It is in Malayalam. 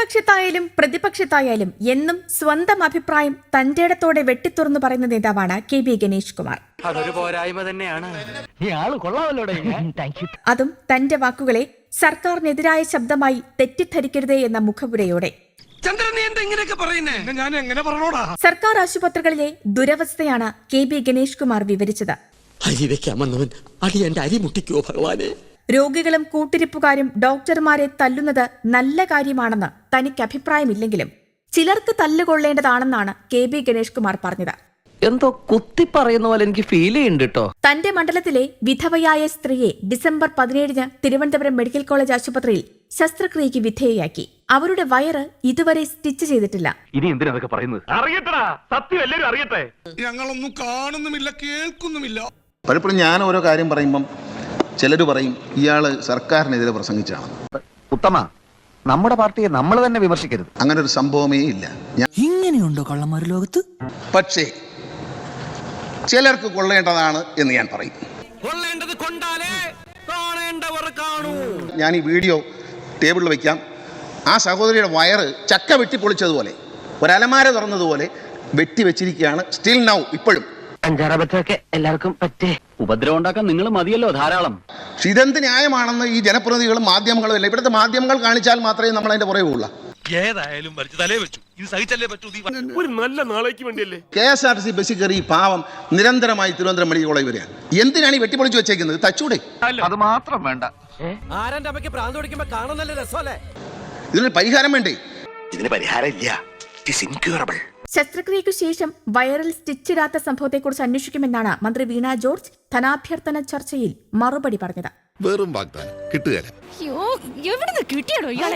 ഭരണപക്ഷത്തായാലും പ്രതിപക്ഷത്തായാലും എന്നും സ്വന്തം അഭിപ്രായം തന്റേടത്തോടെ വെട്ടിത്തുറന്നു പറയുന്ന നേതാവാണ് കെ ബി ഗണേഷ് കുമാർ. അതൊരു പോരായ്മ തന്നെയാണ്. ഈ ആൾ കൊള്ളാമല്ലോടെ? താങ്ക് യു അതും തന്റെ വാക്കുകളെ സർക്കാരിനെതിരായ ശബ്ദമായി തെറ്റിദ്ധരിക്കരുതേ എന്ന മുഖപുരയോടെ. സർക്കാർ ആശുപത്രികളിലെ ദുരവസ്ഥയാണ് കെ ബി ഗണേഷ് കുമാർ വിവരിച്ചത്. അരി വെക്കാമെന്നവൻ അടി എന്റെ അരി മുട്ടിക്കോ ഭഗവാനെ. രോഗികളും കൂട്ടിരിപ്പുകാരും ഡോക്ടർമാരെ തല്ലുന്നത് നല്ല കാര്യമാണെന്ന് തനിക്ക് അഭിപ്രായമില്ലെങ്കിലും ചിലർക്ക് തല്ലുകൊള്ളേണ്ടതാണെന്നാണ് കെ ബി ഗണേഷ് കുമാർ പറഞ്ഞത്. എന്തോ കുത്തി പറയുന്ന പോലെ എനിക്ക് ഫീൽ ചെയ്യുന്നുണ്ട് കേട്ടോ തന്റെ മണ്ഡലത്തിലെ വിധവയായ സ്ത്രീയെ ഡിസംബർ പതിനേഴിന് തിരുവനന്തപുരം മെഡിക്കൽ കോളേജ് ആശുപത്രിയിൽ ശസ്ത്രക്രിയയ്ക്ക് വിധേയയാക്കി. അവരുടെ വയറ് ഇതുവരെ സ്റ്റിച്ച് ചെയ്തിട്ടില്ല. ഇനി എന്തിനാ അതൊക്കെ പറയുന്നത്? അറിയട്ടടാ സത്യം അറിയട്ടെ. ഞങ്ങളൊന്നും കാണുന്നുമില്ല കേൾക്കുന്നുമില്ല. പലപ്പോഴും ഞാൻ ഓരോ കാര്യം പറയുമ്പം ചിലർ പറയും ഇയാൾ സർക്കാരിനെതിരെ പ്രസംഗിച്ചാണ്. ഉത്തമ നമ്മുടെ പാർട്ടിയെ നമ്മൾ തന്നെ വിമർശിക്കരുത്. അങ്ങനെ ഒരു സംഭവമേ ഇല്ല. ഇങ്ങനെയുണ്ടോ കള്ളന്മാർ ലോകത്ത്? പക്ഷേ ചിലർക്ക് കൊള്ളേണ്ടതാണ് എന്ന് ഞാൻ പറയും. കൊള്ളേണ്ടത് കൊണ്ടാലേ കാണേണ്ടവർ കാണൂ. ഞാൻ ഈ വീഡിയോ ടേബിളിൽ വയ്ക്കാം ആ സഹോദരിയുടെ വയറ് ചക്ക വെട്ടി വെട്ടിപ്പൊളിച്ചതുപോലെ ഒരലമാര തുറന്നതുപോലെ വെട്ടി വെച്ചിരിക്കുകയാണ്. സ്റ്റിൽ നൗ ഇപ്പോഴും. അഞ്ചാറബത്തൊക്കെ എല്ലാവർക്കും പറ്റേ. ഉപദ്രവം ഉണ്ടാക്കാൻ നിങ്ങൾ മതിയല്ലോ ധാരാളം. പക്ഷെ ഇതെന്ത് ന്യായമാണെന്ന് ഈ ജനപ്രതിനിധികളും മാധ്യമങ്ങളും അല്ല ഇവിടുത്തെ മാധ്യമങ്ങൾ കാണിച്ചാൽ മാത്രമേ നമ്മൾ അതിന്റെ പുറകെ പോകുള്ളൂ ഏതായാലും വലിച്ചു തലേ വെച്ചു. ഇത് സഹിച്ചല്ലേ പറ്റൂ ഒരു നല്ല നാളേക്ക് വേണ്ടിയല്ലേ? K S R T C ബസ്സിൽ കയറി ഈ പാവം നിരന്തരമായി തിരുവനന്തപുരം മെഡിക്കൽ കോളേജ് വരികയാണ്. എന്തിനാണ് ഈ വെട്ടിപ്പൊളിച്ച് വെച്ചേക്കുന്നത്? തച്ചൂടെ? അത് മാത്രം വേണ്ട. ആരാന്റെ അമ്മയ്ക്ക് പ്രാന്ത് പിടിക്കുമ്പോ കാണാൻ നല്ല രസമല്ലേ? ഇതിനൊരു പരിഹാരം വേണ്ടേ? ഇതിന് പരിഹാരം ഇല്ല. ശസ്ത്രക്രിയയ്ക്കു ശേഷം വയറിൽ സ്റ്റിച്ചിടാത്ത സംഭവത്തെക്കുറിച്ച് അന്വേഷിക്കുമെന്നാണ് മന്ത്രി വീണ ജോർജ് ധനാഭ്യർത്ഥന ചർച്ചയിൽ മറുപടി പറഞ്ഞത്. വെറും വാഗ്ദാനം. കിട്ടുകയില്ല. എവിടുന്ന് കിട്ടിയാടോ ഇയാളെ?